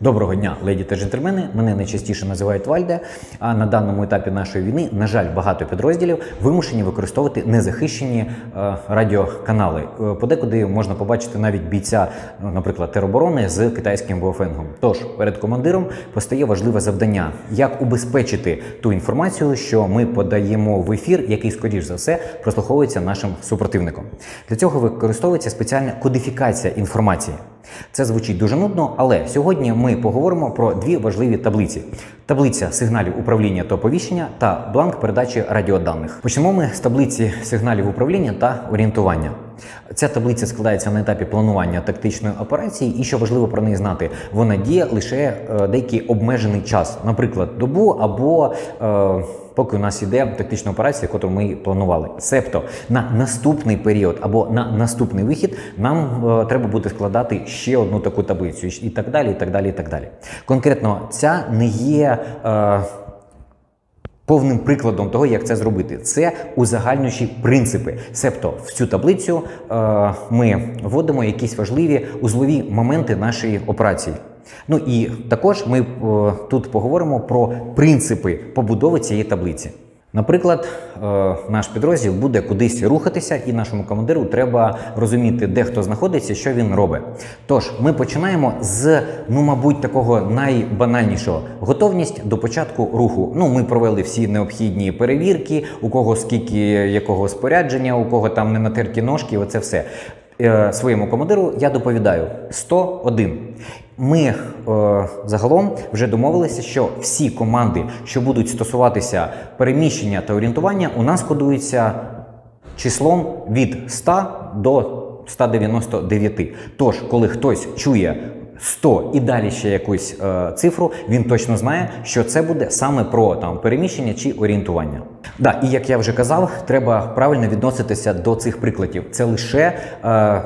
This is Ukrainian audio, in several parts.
Доброго дня, леді та джентльмени. Мене найчастіше називають Вальде. А на даному етапі нашої війни, на жаль, багато підрозділів вимушені використовувати незахищені е, радіоканали. Е, подекуди можна побачити навіть бійця, ну, наприклад, тероборони з китайським бофенгом. Тож перед командиром постає важливе завдання: як убезпечити ту інформацію, що ми подаємо в ефір, який, скоріш за все, прослуховується нашим супротивником. Для цього використовується спеціальна кодифікація інформації. Це звучить дуже нудно, але сьогодні ми поговоримо про дві важливі таблиці: таблиця сигналів управління та оповіщення та бланк передачі радіоданих. Почнемо ми з таблиці сигналів управління та орієнтування. Ця таблиця складається на етапі планування тактичної операції, і що важливо про неї знати, вона діє лише е, деякий обмежений час, наприклад, добу або е, поки у нас іде тактична операція, яку ми планували. Себто на наступний період або на наступний вихід нам е, треба буде складати ще одну таку таблицю, і так далі, і так далі, і так далі. Конкретно ця не є. Е, Повним прикладом того, як це зробити, це узагальнюючі принципи. Себто в цю таблицю е, ми вводимо якісь важливі узлові моменти нашої операції. Ну і також ми е, тут поговоримо про принципи побудови цієї таблиці. Наприклад, е, наш підрозділ буде кудись рухатися, і нашому командиру треба розуміти, де хто знаходиться, що він робить. Тож ми починаємо з, ну, мабуть, такого найбанальнішого готовність до початку руху. Ну, ми провели всі необхідні перевірки, у кого скільки якого спорядження, у кого там не натерті ножки, оце все. Е, Своєму командиру я доповідаю 101. Ми е, загалом вже домовилися, що всі команди, що будуть стосуватися переміщення та орієнтування, у нас кодуються числом від 100 до 199. Тож, коли хтось чує 100 і далі ще якусь е, цифру, він точно знає, що це буде саме про там переміщення чи орієнтування. Да, і як я вже казав, треба правильно відноситися до цих прикладів. Це лише е,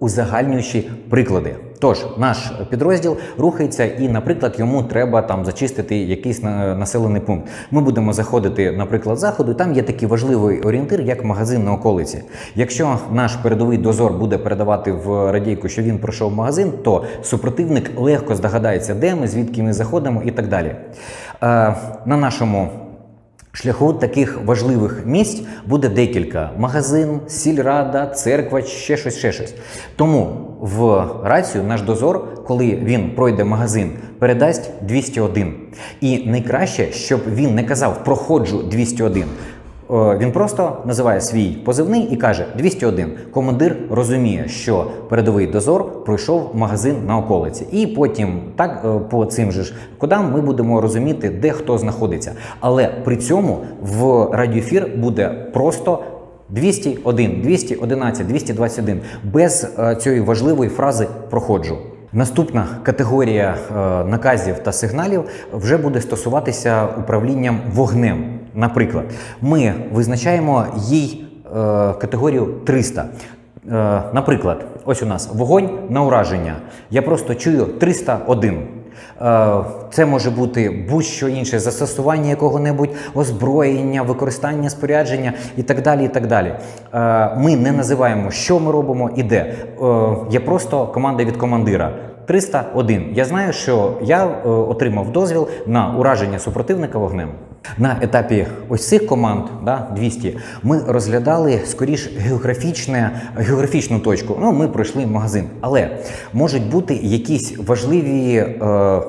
узагальнюючі приклади. Тож наш підрозділ рухається, і, наприклад, йому треба там зачистити якийсь населений пункт. Ми будемо заходити, наприклад, заходу. Там є такий важливий орієнтир, як магазин на околиці. Якщо наш передовий дозор буде передавати в радійку, що він пройшов магазин, то супротивник легко здогадається, де ми, звідки ми заходимо, і так далі. Е, на нашому Шляху таких важливих місць буде декілька: магазин, сільрада, церква, ще щось, ще щось. Тому в рацію наш дозор, коли він пройде магазин, передасть 201. І найкраще, щоб він не казав проходжу 201. Е, Він просто називає свій позивний і каже 201. Командир розуміє, що передовий дозор пройшов магазин на околиці, і потім так е, по цим же ж кодам ми будемо розуміти, де хто знаходиться. Але при цьому в радіоефір буде просто 201, 211, 221 без е, цієї важливої фрази проходжу. Наступна категорія е, наказів та сигналів вже буде стосуватися управлінням вогнем. Наприклад, ми визначаємо їй е, категорію 300. Е, наприклад, ось у нас вогонь на ураження. Я просто чую 301. Е, Це може бути будь-що інше, застосування якого-небудь озброєння, використання спорядження і так далі. і так далі. Ми не називаємо, що ми робимо і де. Е, Є просто команда від командира. 301. Я знаю, що я отримав дозвіл на ураження супротивника вогнем. На етапі ось цих команд, да, 200, ми розглядали скоріш географічне, географічну точку. Ну, ми пройшли магазин. Але можуть бути якісь важливі. Е,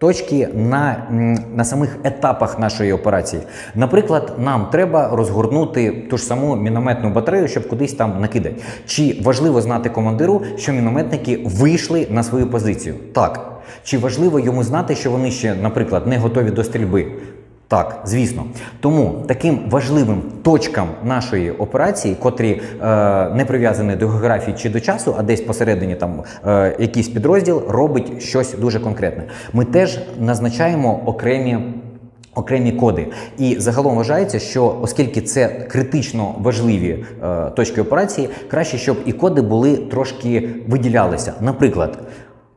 Точки на, на самих етапах нашої операції. Наприклад, нам треба розгорнути ту ж саму мінометну батарею, щоб кудись там накидати. Чи важливо знати командиру, що мінометники вийшли на свою позицію? Так. Чи важливо йому знати, що вони ще, наприклад, не готові до стрільби? Так, звісно. Тому таким важливим точкам нашої операції, котрі е, не прив'язані до географії чи до часу, а десь посередині там е, якийсь підрозділ робить щось дуже конкретне. Ми теж назначаємо окремі. Окремі коди, і загалом вважається, що оскільки це критично важливі е, точки операції, краще, щоб і коди були трошки виділялися. Наприклад,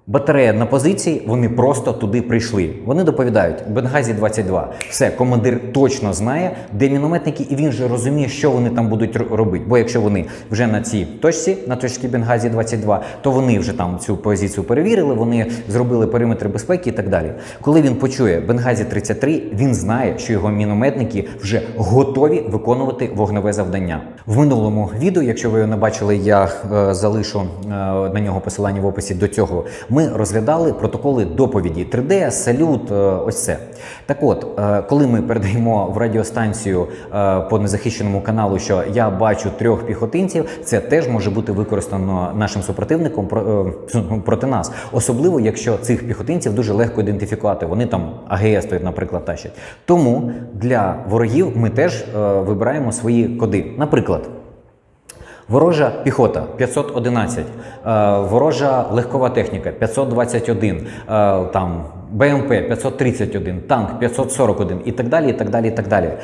Батарея на позиції, вони просто туди прийшли. Вони доповідають Бенгазі 22. Все, командир точно знає, де мінометники, і він же розуміє, що вони там будуть робити. Бо якщо вони вже на цій точці, на точці Бенгазі 22, то вони вже там цю позицію перевірили, вони зробили периметр безпеки і так далі. Коли він почує Бенгазі 33, він знає, що його мінометники вже готові виконувати вогневе завдання. В минулому відео, якщо ви його не бачили, я е, залишу е, на нього посилання в описі до цього. Ми розглядали протоколи доповіді 3D, салют, е, ось це. Так от, е, коли ми передаємо в радіостанцію е, по незахищеному каналу, що я бачу трьох піхотинців, це теж може бути використано нашим супротивником е, проти нас. Особливо, якщо цих піхотинців дуже легко ідентифікувати. Вони там АГС, наприклад, тащать. Тому для ворогів ми теж вибираємо свої коди. Наприклад. Ворожа піхота 511, е, ворожа легкова техніка 521, е, там БМП 531, танк 541 і так далі. і так далі, і так далі. Е,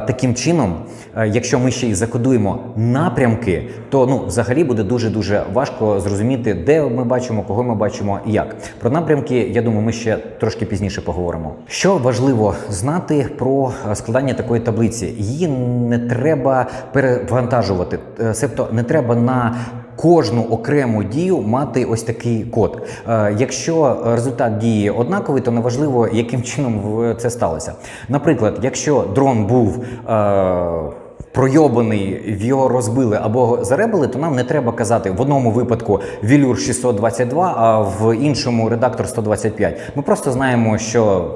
таким чином, е, якщо ми ще й закодуємо напрямки, то ну взагалі буде дуже дуже важко зрозуміти, де ми бачимо, кого ми бачимо і як. Про напрямки, я думаю, ми ще трошки пізніше поговоримо. Що важливо знати про е, складання такої таблиці? Її не треба перевантажувати, себто не треба на кожну окрему дію мати ось такий код. Е, Якщо результат дії однаковий, то неважливо, яким чином в- це сталося. Наприклад, якщо дрон був е, пройобаний, його розбили або заребили, то нам не треба казати в одному випадку Вілюр 622, а в іншому редактор 125. Ми просто знаємо, що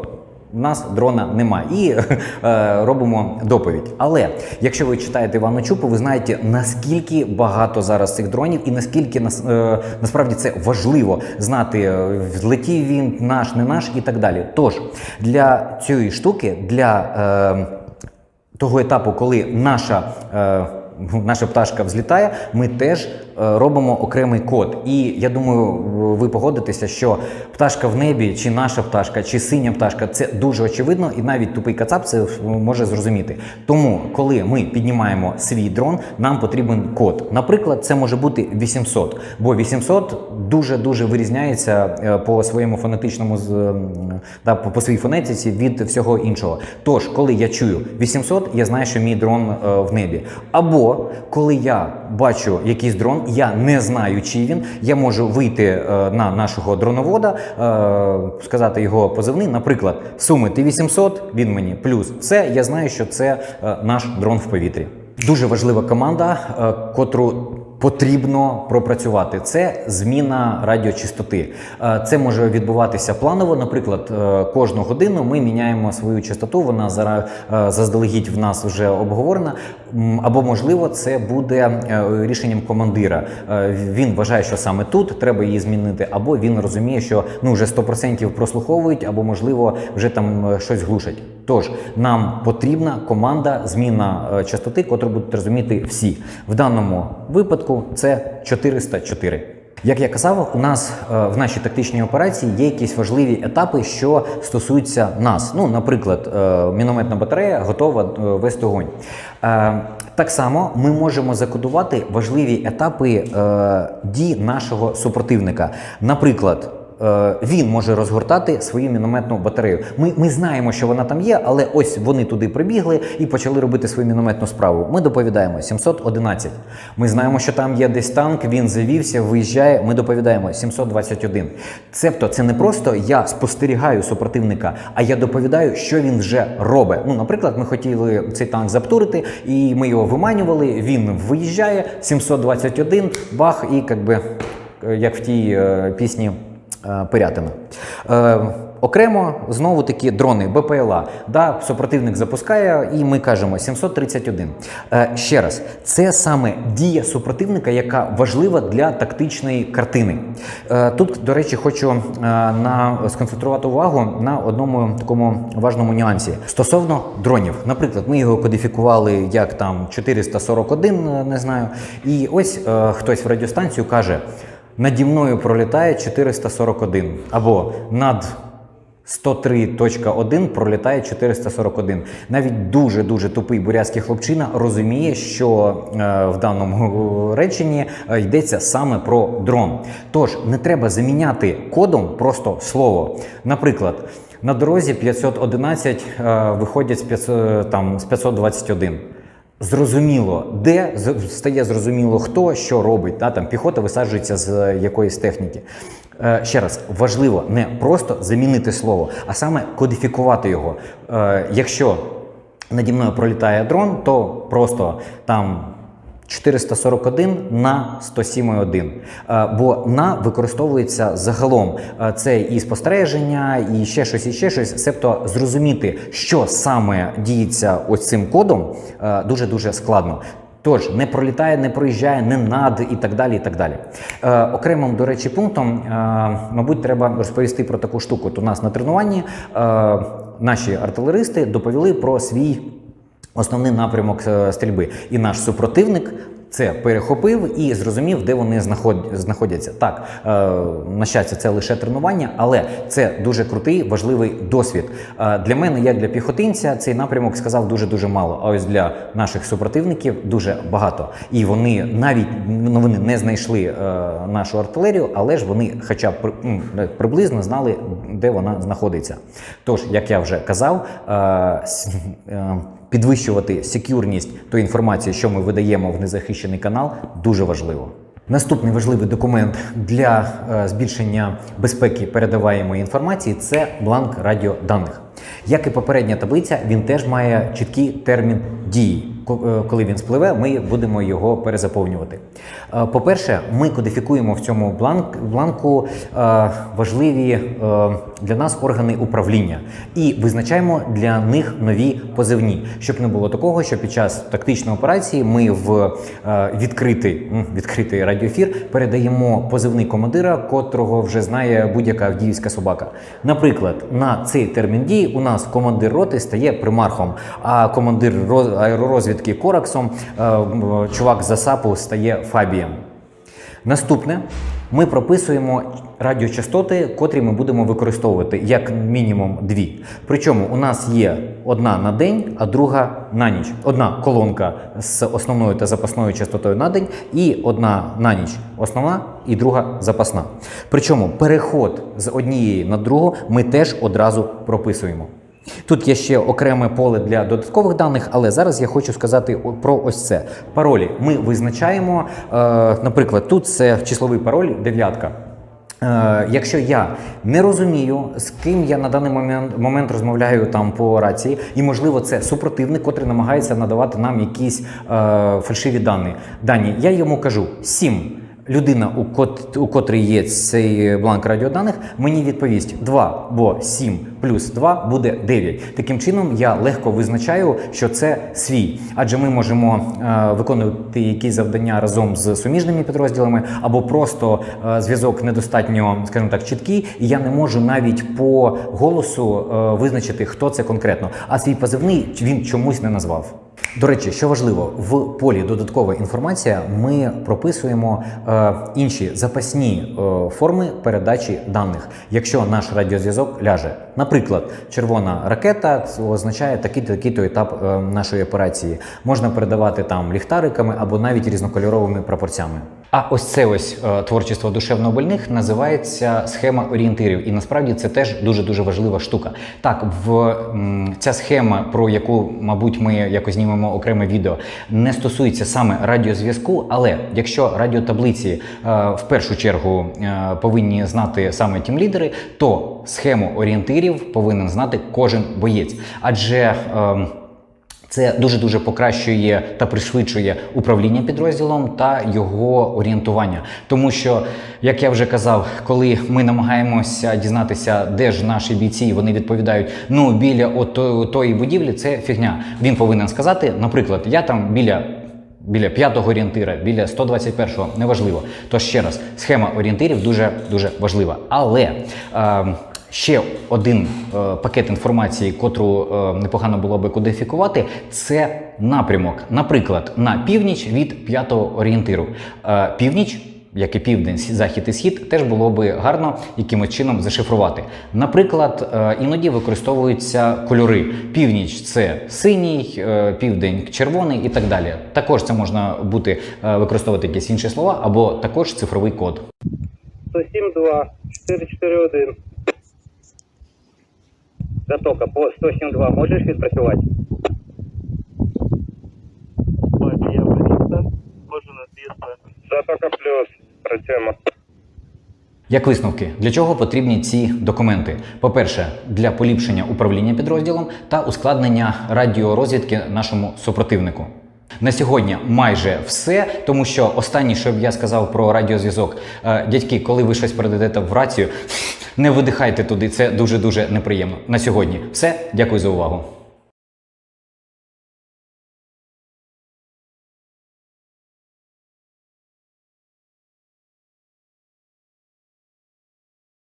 у нас дрона немає і е, робимо доповідь. Але якщо ви читаєте Івана Чупу, ви знаєте наскільки багато зараз цих дронів, і наскільки нас, е, насправді це важливо знати, е, злетів він наш, не наш і так далі. Тож для цієї штуки, для е, того етапу, коли наша, е, наша пташка взлітає, ми теж робимо окремий код. І я думаю, ви погодитеся, що пташка в небі, чи наша пташка, чи синя пташка це дуже очевидно, і навіть тупий кацап це може зрозуміти. Тому, коли ми піднімаємо свій дрон, нам потрібен код. Наприклад, це може бути 800, бо 800 дуже дуже вирізняється е, по своєму фонетичному з- м, да, по по своїй фонетиці від всього іншого. Тож, коли я чую 800, я знаю, що мій дрон е, в небі. Або коли я бачу якийсь дрон, я не знаю, чий він, я можу вийти е, на нашого дроновода, е, сказати його позивний, наприклад, суми Т-800, він мені плюс. Все, я знаю, що це е, наш дрон в повітрі. Дуже важлива команда, котру потрібно пропрацювати. Це зміна радіочастоти. Е, Це може відбуватися планово. Наприклад, е, кожну годину ми міняємо свою частоту. Вона зараз е, заздалегідь в нас вже обговорена. Або можливо, це буде рішенням командира. Він вважає, що саме тут треба її змінити, або він розуміє, що ну вже 100% прослуховують, або можливо вже там щось глушать. Тож нам потрібна команда зміна е, частоти, котру будуть розуміти всі. В даному випадку це 404. Як я казав, у нас е, в нашій тактичній операції є якісь важливі етапи, що стосуються нас. Ну, наприклад, е, мінометна батарея готова вести огонь. Так само ми можемо закодувати важливі етапи дій нашого супротивника. Наприклад, він може розгортати свою мінометну батарею. Ми, ми знаємо, що вона там є, але ось вони туди прибігли і почали робити свою мінометну справу. Ми доповідаємо 711. Ми знаємо, що там є десь танк, він завівся, виїжджає. Ми доповідаємо 721. Цебто, це не просто я спостерігаю супротивника, а я доповідаю, що він вже робить. Ну, наприклад, ми хотіли цей танк заптурити, і ми його виманювали. Він виїжджає 721, бах, і якби е, як в тій е, пісні е, Пирятина. Е, окремо знову таки дрони БПЛА. Да, супротивник запускає, і ми кажемо 731. Е, ще раз, це саме дія супротивника, яка важлива для тактичної картини. Е, тут, до речі, хочу е, на сконцентрувати увагу на одному такому важному нюансі стосовно дронів. Наприклад, ми його кодифікували як там 441, е, не знаю. І ось е, хтось в радіостанцію каже. Наді мною пролітає 441. Або над 103.1 пролітає 441. Навіть дуже дуже тупий бурятський хлопчина розуміє, що е, в даному реченні е, йдеться саме про дрон. Тож не треба заміняти кодом просто слово. Наприклад, на дорозі 511 е, виходять з 500, там, з 521. Зрозуміло, де стає зрозуміло, хто що робить. Та, там піхота висаджується з якоїсь техніки. Е, ще раз, важливо не просто замінити слово, а саме кодифікувати його. Е, якщо наді мною пролітає дрон, то просто там 441 на 107,1. Е, Бо на використовується загалом. Е, Це і спостереження, і ще щось, і ще щось. Себто зрозуміти, що саме діється ось цим кодом, дуже дуже складно. Тож не пролітає, не проїжджає, не над і так далі. і так далі. Е, окремим, до речі, пунктом, е, мабуть, треба розповісти про таку штуку. От у нас на тренуванні е, наші артилеристи доповіли про свій основний напрямок е, стрільби. І наш супротивник це перехопив і зрозумів, де вони знаход- знаходяться. Так, е, на щастя, це лише тренування, але це дуже крутий, важливий досвід. Е, для мене, як для піхотинця, цей напрямок сказав дуже дуже мало. А ось для наших супротивників дуже багато. І вони навіть ну, вони не знайшли нашу артилерію, але ж вони, хоча б при- приблизно знали, де вона знаходиться. Тож, як я вже казав, підвищувати секюрність тої інформації, що ми видаємо в незахищений канал, дуже важливо. Наступний важливий документ для е, збільшення безпеки передаваємої інформації це бланк радіоданих. Як і попередня таблиця, він теж має чіткий термін дії. Е, Коли він спливе, ми будемо його перезаповнювати. Е, По-перше, ми кодифікуємо в цьому бланку е, важливі для нас органи управління і визначаємо для них нові позивні, щоб не було такого, що під час тактичної операції ми в відкритий, відкритий радіоефір передаємо позивний командира, котрого вже знає будь-яка авдіївська собака. Наприклад, на цей термін дії у нас командир роти стає примархом, а командир роз- аеророзвідки Кораксом, е, чувак з САПу стає Фабієм. Наступне ми прописуємо радіочастоти, котрі ми будемо використовувати як мінімум дві. Причому у нас є одна на день, а друга на ніч. Одна колонка з основною та запасною частотою на день, і одна на ніч основна і друга запасна. Причому переход з однієї на другу ми теж одразу прописуємо. Тут є ще окреме поле для додаткових даних, але зараз я хочу сказати про ось це. Паролі ми визначаємо, е, наприклад, тут це числовий пароль дев'ятка. Е, якщо я не розумію, з ким я на даний момент, момент розмовляю там по рації, і можливо це супротивник, котрий намагається надавати нам якісь е, фальшиві дані. дані, я йому кажу сім. Людина, у, кот, у котрій є цей бланк радіоданих, мені відповість 2, бо 7 плюс 2 буде 9. Таким чином я легко визначаю, що це свій, адже ми можемо е, виконувати якісь завдання разом з суміжними підрозділами, або просто е, зв'язок недостатньо, скажімо так, чіткий, і я не можу навіть по голосу е, визначити, хто це конкретно. А свій позивний він чомусь не назвав. До речі, що важливо, в полі додаткова інформація ми прописуємо е, інші запасні е, форми передачі даних, якщо наш радіозв'язок ляже. Наприклад, червона ракета це означає такий-то етап е, нашої операції. Можна передавати там ліхтариками або навіть різнокольоровими прапорцями. А ось це ось е, творчество душевнобольних називається схема орієнтирів, і насправді це теж дуже дуже важлива штука. Так, в м, ця схема, про яку, мабуть, ми якось знімемо окреме відео, не стосується саме радіозв'язку, але якщо радіотаблиці е, в першу чергу е, повинні знати саме тімлідери, то схему орієнтирів повинен знати кожен боєць, адже ем, це дуже дуже покращує та пришвидшує управління підрозділом та його орієнтування. Тому що, як я вже казав, коли ми намагаємося дізнатися, де ж наші бійці, вони відповідають: ну біля ото- тої будівлі, це фігня. Він повинен сказати, наприклад, я там біля. Біля п'ятого орієнтира, біля 121-го, неважливо. Тож ще раз, схема орієнтирів дуже дуже важлива. Але е, ще один е, пакет інформації, котру е, непогано було би кодифікувати, це напрямок. Наприклад, на північ від п'ятого орієнтиру. Е, північ як і південь, захід і схід, теж було би гарно якимось чином зашифрувати. Наприклад, е, іноді використовуються кольори. Північ це синій, е, південь червоний і так далі. Також це можна бути е, використовувати якісь інші слова або також цифровий код. 107.2, 441. Затока по 172 можеш відпрацювати? Бачу, я можу на. Затока плюс. Працюємо. Як висновки, для чого потрібні ці документи? По-перше, для поліпшення управління підрозділом та ускладнення радіорозвідки нашому супротивнику. На сьогодні майже все, тому що останнє, що б я сказав про радіозв'язок, е, дядьки, коли ви щось передадете в рацію, не видихайте туди. Це дуже дуже неприємно. На сьогодні все. Дякую за увагу.